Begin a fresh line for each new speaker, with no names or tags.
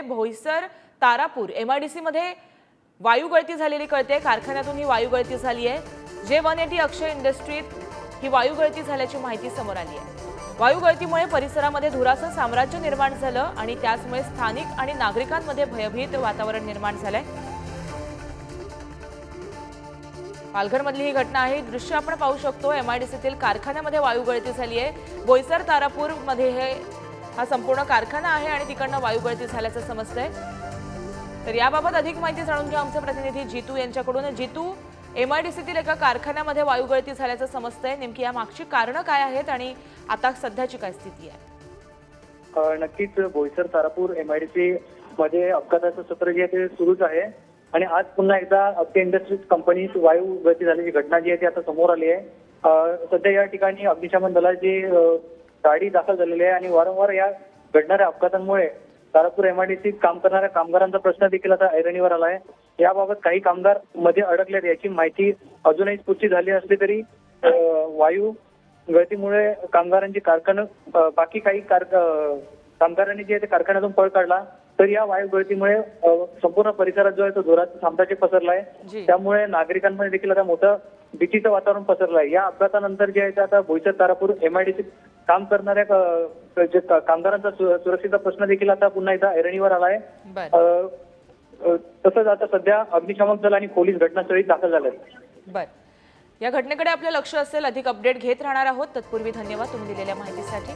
आहे भोईसर तारापूर. एमआयडीसीमध्ये वायू गळती झालेली कळते. कारखान्यातून ही वायू गळती झाली आहे. जे वन एटी अक्षय इंडस्ट्रीत ही वायू गळती झाल्याची माहिती समोर आली आहे. वायू गळतीमुळे परिसरामध्ये धुराचं साम्राज्य निर्माण झालं आणि त्याचमुळे स्थानिक आणि नागरिकांमध्ये भयभीत वातावरण निर्माण झालंय. पालघरमधली ही घटना आहे. दृश्य आपण पाहू शकतो. एमआयडीसीतील कारखान्यामध्ये वायू गळती झाली आहे. बोईसर तारापूरमध्ये हे हा संपूर्ण कारखाना आहे आणि तिकडनं वायू गळती झाल्याचं समजतंय. तर याबाबत अधिक माहिती जाणून घेऊ आमचे प्रतिनिधी जितू यांच्याकडून. जितू एमआयडीसीतील एका कारखान्यामध्ये वायू गळती झाल्याचं समजतंय. नेमकी या मागची कारणं काय आहेत आणि आता सध्याची काय स्थिती आहे?
नक्कीच बोईसर तारापूर एमआयडीसी मध्ये अपघाताचं सत्र जे आहे ते सुरूच आहे. आणि आज पुन्हा एकदा अक्षय इंडस्ट्रीज कंपनीत वायू गळती झाल्याची घटना जी आहे ती आता समोर आली आहे. सध्या या ठिकाणी अग्निशमन दलाची गाडी दाखल झालेली आहे आणि वारंवार या घडणाऱ्या अपघातांमुळे तारापूर एमआयडीसीत काम करणाऱ्या कामगारांचा प्रश्न देखील आता ऐरणीवर आला आहे. याबाबत काही कामगारमध्ये अडकलेत याची माहिती अजूनही पुष्टी झाली असली तरी वायू गळतीमुळे कामगारांची कारखानं बाकी काही कार कामगारांनी जे आहे ते कारखान्यातून पळ काढला. तर या वायू गळतीमुळे संपूर्ण परिसरात जो आहे तो जोरात साम्राज्य पसरला आहे त्यामुळे नागरिकांमध्ये देखील आता मोठं भीतीचं वातावरण पसरलं आहे या अपघातानंतर जे आहे ते आता भोईसर तारापूर एमआयडीसी काम करणाऱ्या जे कामगारांचा सुरक्षेचा प्रश्न देखील आता पुन्हा एकदा ऐरणीवर आला आहे तसंच आता सध्या अग्निशामक दल आणि पोलीस घटनास्थळी दाखल झाले
बर. या घटनेकडे आपलं लक्ष असेल अधिक अपडेट घेत राहणार आहोत. तत्पूर्वी धन्यवाद तुम्ही दिलेल्या माहितीसाठी.